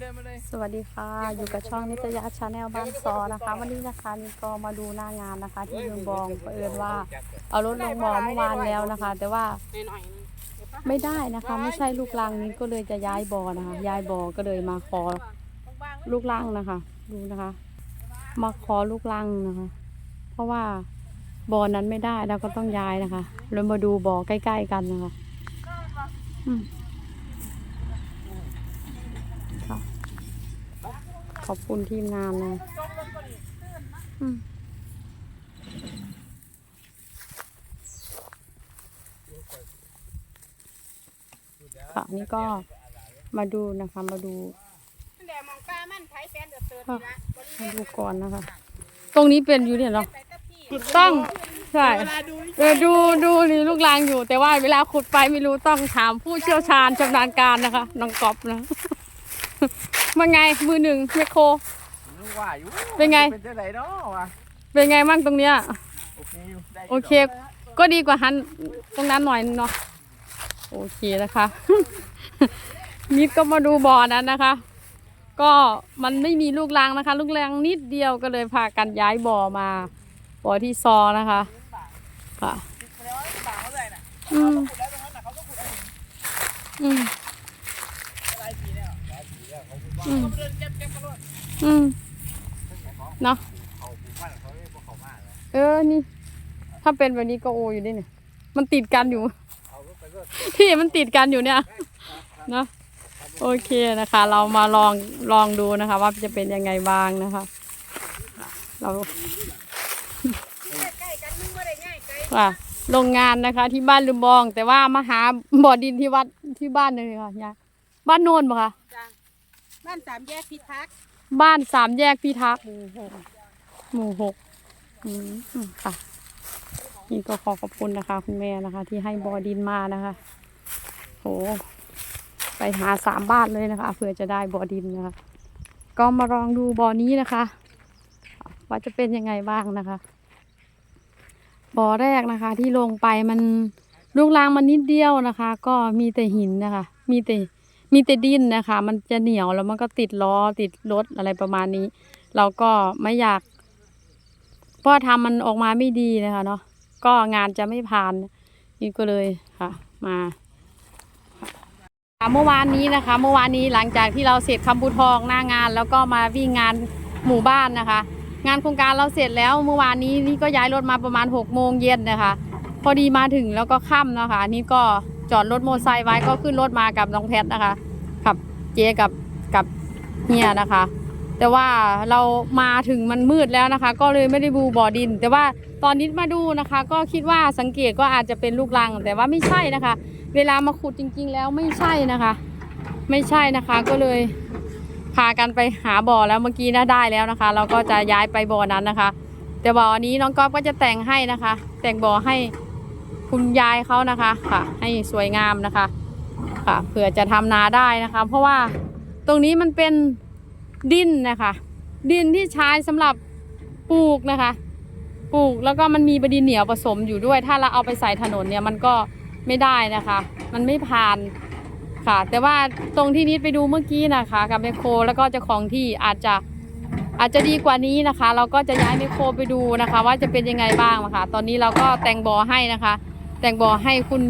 เดินมาเลย สวัสดีค่ะ อยู่กับช่องนิตยาชาแนลบ้านซอนะคะ วันนี้นะคะนี่ก็มาดูหน้างานนะคะ ที่เมืองบองเผอิญว่า เอารถลงบ่อเมื่อวานแล้วนะคะ แต่ว่าหน่อยไม่ได้นะคะ ไม่ใช่ลูกลังนี้ก็เลยจะย้ายบ่อนะคะ ย้ายบ่อก็เลยมาขอลูกลังนะคะ ดูนะคะ มาขอลูกลังนะคะ เพราะว่าบ่อนั้นไม่ได้เราก็ต้องย้ายนะคะเรามาดูบ่อใกล้ ๆ กันนะคะอืมค่ะ ขอบคุณทีมงานนะอืมค่ะนี่ก็มาดูนะคะ มาดูแดดมองปลามันไผแฟนเดือดเตือนนี่นะมาดูก่อนนะคะ ตรงนี้เป็นอยู่เนี่ยเหรอต้องใช่เออดูดูนี่ลูกลางอยู่ แต่ว่าเวลาขุดไปไม่รู้ต้องถามผู้เชี่ยวชาญชำนาญการนะคะน้องกอบนะ มาไงมือหนึ่งไมโคร นึกว่าอยู่เป็นไง เป็นเจ้าไหนเนาะวะเป็นไงมั่งตรงเนี้ย โอเคอยู่ได้ยู่โอเค ก็ดีกว่าหันตรงนั้นหน่อยนึงเนาะโอเคนะคะ นิดก็มาดูบ่อนั้นนะคะ ก็มันไม่มีลูกรังนะคะ ลูกรังนิดเดียวก็เลยพากันย้ายบ่อมา บ่อที่ซอนะคะค่ะต่างเขาเลยน่ะอืมขุดแล้วตรงนั้นน่ะเขาก็ขุดเอาหินอืม อืมเนเก็บเก็บกันเลยอืมเนาะเออนี่ ถ้าเป็นแบบนี้ก็โออยู่ดิเนี่ย มันติดกันอยู่ที่มันติดกันอยู่เนี่ยเนาะโอเคนะคะ เรามาลองลองดูนะคะ ว่าจะเป็นยังไงบ้างนะคะ เราใกล้กันมึงบ่ได้ง่ายไกลค่ะโรงงานนะคะ ที่บ้านลืมบอง แต่ว่ามาหาบ่อดินที่วัดที่บ้านเลยค่ะยายบ้านโนนปะคะ บ้านสามแยกพิทักษ์บ้านสามแยกพิทักษ์หมู่หกอืมอืมค่ะ นี่ก็ขอขอบคุณนะคะ คุณแม่นะคะ ที่ให้บ่อดินมานะคะโหไปหาสามบ้านเลยนะคะเพื่อจะได้บ่อดินนะคะ ก็มาลองดูบ่อนี้นะคะ ว่าจะเป็นยังไงบ้างนะคะบ่อแรกนะคะ ที่ลงไปมันลูกรางมันนิดเดียวนะคะ ก็มีแต่หินนะคะ มีแต่ มีแต่ดินนะคะ มันจะเหนียวแล้วมันก็ติดล้อติดรถอะไรประมาณนี้ เราก็ไม่อยากเพราะทำมันออกมาไม่ดีนะคะเนาะก็งานจะไม่ผ่านนี่ก็เลยค่ะ มาเมื่อวานนี้นะคะ เมื่อวานนี้หลังจากที่เราเสร็จคำพูทองหน้างาน แล้วก็มาวิ่งงานหมู่บ้านนะคะ งานโครงการเราเสร็จแล้วเมื่อวานนี้นี่ก็ย้ายรถมาประมาณ6กโมงเย็นนะคะ พอดีมาถึงแล้วก็ค่ำนะคะนี่ก็ จอดรถมอเตอร์ไซค์ไว้ก็ขึ้นรถมากับน้องแพทนะคะกับเจกับกับเฮียนะคะ แต่ว่าเรามาถึงมันมืดแล้วนะคะ ก็เลยไม่ได้ดูบ่อดิน แต่ว่าตอนนี้มาดูนะคะ ก็คิดว่าสังเกตก็อาจจะเป็นลูกรัง แต่ว่าไม่ใช่นะคะ เวลามาขุดจริง ๆ แล้วไม่ใช่นะคะ ไม่ใช่นะคะก็เลยพากันไปหาบ่อแล้วเมื่อกี้นะได้แล้วนะคะ เราก็จะย้ายไปบ่อนั้นนะคะ แต่บ่อนี้น้องก๊อฟก็จะแต่งให้นะคะ แต่งบ่อให้ คุณยายเขานะคะค่ะ ให้สวยงามนะคะ ค่ะเผื่อจะทำนาได้นะคะ เพราะว่าตรงนี้มันเป็นดินนะคะ ดินที่ใช้สำหรับปลูกนะคะ ปลูกแล้วก็มันมีบดินเหนียวผสมอยู่ด้วย ถ้าเราเอาไปใส่ถนนเนี่ยมันก็ไม่ได้นะคะ มันไม่ผ่านค่ะ แต่ว่าตรงที่นิดไปดูเมื่อกี้นะคะ กับไมโครแล้วก็เจ้าของที่อาจจะอาจจะดีกว่านี้นะคะ เราก็จะย้ายไมโครไปดูนะคะ ว่าจะเป็นยังไงบ้างนะคะ ตอนนี้เราก็แต่งบ่อให้นะคะ แต่งบ่อให้คุณ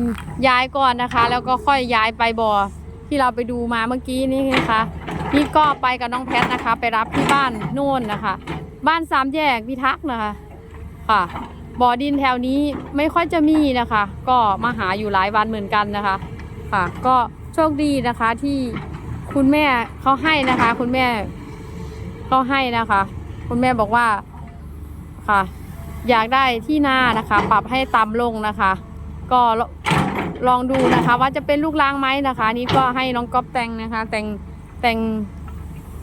ย้ายก่อนนะคะ แล้วก็ค่อยย้ายไปบ่อที่เราไปดูมาเมื่อกี้นี่นะคะนี่ก็ไปกับน้องแพทนะคะ ไปรับที่บ้านโน่นนะคะ บ้านสามแยกพิทักษ์นะคะ ค่ะ บ่อดินแถวนี้ไม่ค่อยจะมีนะคะ ก็มาหาอยู่หลายวันเหมือนกันนะคะ ค่ะ ก็โชคดีนะคะที่คุณแม่เขาให้นะคะ คุณแม่ก็ให้นะคะ คุณแม่บอกว่าค่ะ อยากได้ที่หน้านะคะ ปรับให้ต่ำลงนะคะ ก็ลองดูนะคะ ว่าจะเป็นลูกลางไหมนะคะ นี่ก็ให้น้องก๊อฟแต่งนะคะ แต่งแต่ง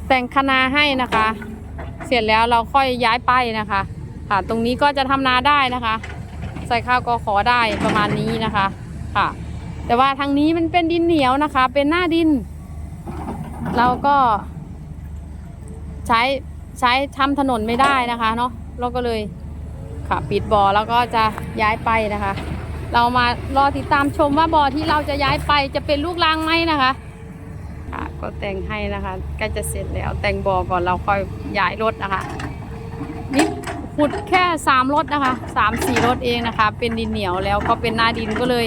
แต่งคณาให้นะคะ เสร็จแล้วเราค่อยย้ายไปนะคะ ค่ะ ตรงนี้ก็จะทำนาได้นะคะ ใส่ข้าวก็ขอได้ประมาณนี้นะคะค่ะ แต่ว่าทางนี้มันเป็นดินเหนียวนะคะ เป็นหน้าดิน เราก็ใช้ใช้ทำถนนไม่ได้นะคะเนาะเราก็เลยค่ะปิดบ่อแล้วก็จะย้ายไปนะคะ เรามารอติดตามชมว่าบ่อที่เราจะย้ายไปจะเป็นลูกรังไหมนะคะค่ะก็แต่งให้นะคะใกล้จะเสร็จแล้วแต่งบ่อก่อนเราค่อยย้ายรถนะคะนี่ขุดแค่สามรถนะคะสามสี่รถเองนะคะ เป็นดินเหนียวแล้วก็เป็นหน้าดินก็เลย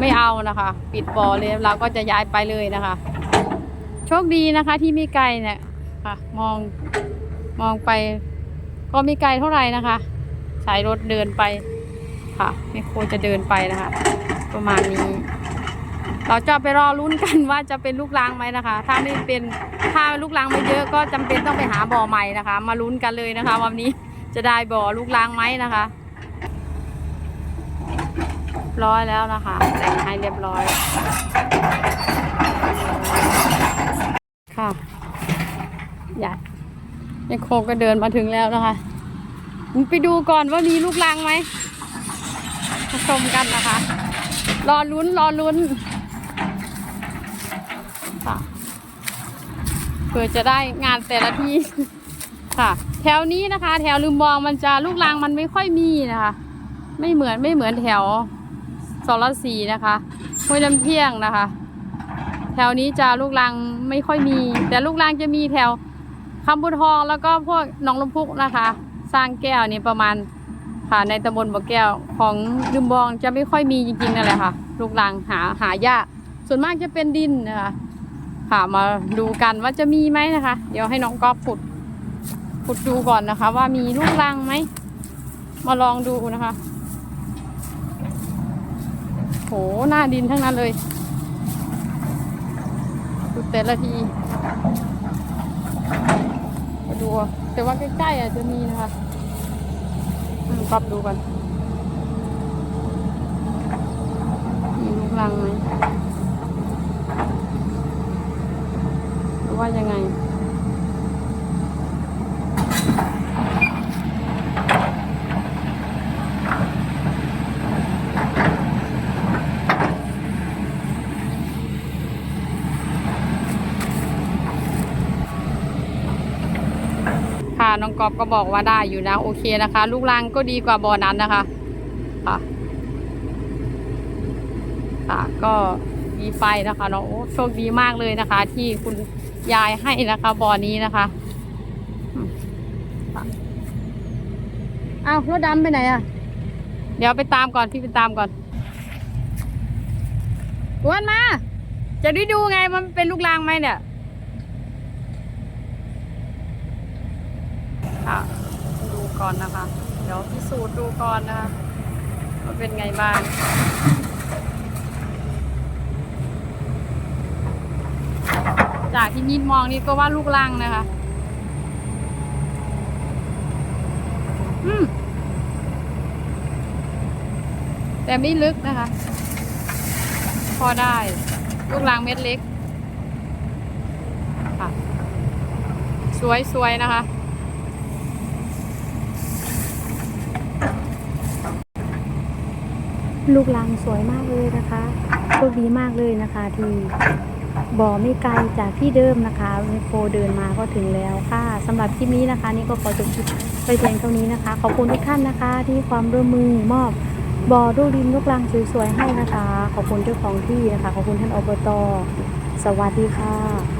ไม่เอานะคะ ปิดบ่อเลยเราก็จะย้ายไปเลยนะคะ โชคดีนะคะที่มีไก่เนี่ยค่ะมองมองไปก็ไม่ไกลเท่าไหร่นะคะใช้รถเดินไป ค่ะไม่โคจะเดินไปนะคะ ประมาณนี้ เราจะไปรอลุ้นกันว่าจะเป็นลูกรังไหมนะคะ ถ้าไม่เป็นถ้าลูกรังไม่เยอะก็จำเป็นต้องไปหาบ่อใหม่นะคะ มาลุ้นกันเลยนะคะ วันนี้จะได้บ่อลูกรังไหมนะคะร้อยแล้วนะคะแต่งให้เรียบร้อย ค่ะอย่าแม่โคก็เดินมาถึงแล้วนะคะ ไปดูก่อนว่ามีลูกรังไหม ชมกันนะคะ รอลุ้นรอลุ้นค่ะเพื่อจะได้งานแต่ละที่ค่ะ แถวนี้นะคะ แถวลืมมองมันจะลูกรังมันไม่ค่อยมีนะคะ ไม่เหมือนไม่เหมือนแถวสรสีนะคะห้วยน้ำเที่ยงนะคะ แถวนี้จะลูกรังไม่ค่อยมี แต่ลูกรังจะมีแถวคำบุทองแล้วก็พวกหนองลมพุกนะคะ สร้างแก้วนี่ประมาณ ค่ะในตำบลบ่อแก้วของลืมบองจะไม่ค่อยมีจริงๆนั่นแหละค่ะลูกรังหาหายากส่วนมากจะเป็นดินนะคะค่ะมาดูกันว่าจะมีไหมนะคะ เดี๋ยวให้น้องก๊อฟขุดขุดดูก่อนนะคะ ว่ามีลูกรังไหมมาลองดูนะคะโหหน้าดินทั้งนั้นเลยดูแต่ละทีมาดูแต่ว่าใกล้ๆอาจจะมีนะคะ ปรับดูกันมีลูกรังไหมหรือว่ายังไง น้องกอบก็บอกว่าได้อยู่นะ โอเคนะคะ ลูกรังก็ดีกว่าบ่อนั้นนะคะค่ะค่ะก็มีไฟนะคะเนาะโชคดีมากเลยนะคะ ที่คุณยายให้นะคะบ่อนี้นะคะอ้าวรถดำไปไหนอะเดี๋ยวไปตามก่อนพี่ไปตามก่อนวนมา จะได้ดูไงมันเป็นลูกรังไหมเนี่ย ค่ะดู ก่อนนะคะ เดี๋ยวพิสูจน์ดูก่อนนะคะว่าเป็นไงบ้างจากที่นิดมองนี่ก็ว่าลูกลังนะคะ อืม แต่ไม่ลึกนะคะ พอได้ ลูกลังเม็ดเล็ก ค่ะ สวยๆนะคะ ลูกลังสวยมากเลยนะคะโชคดีมากเลยนะคะที่บ่อไม่ไกลจากที่เดิมนะคะเมโคเดินมาก็ถึงแล้วค่ะสำหรับคลิปนี้นะคะ นี่ก็ขอจบคลิปไปเพียงเท่านี้นะคะ ขอบคุณทุกท่านนะคะ ที่ความร่วมมือมอบบ่อลูกดินลูกลังสวยๆให้นะคะ ขอบคุณเจ้าของที่นะคะ ขอบคุณท่านอบต สวัสดีค่ะ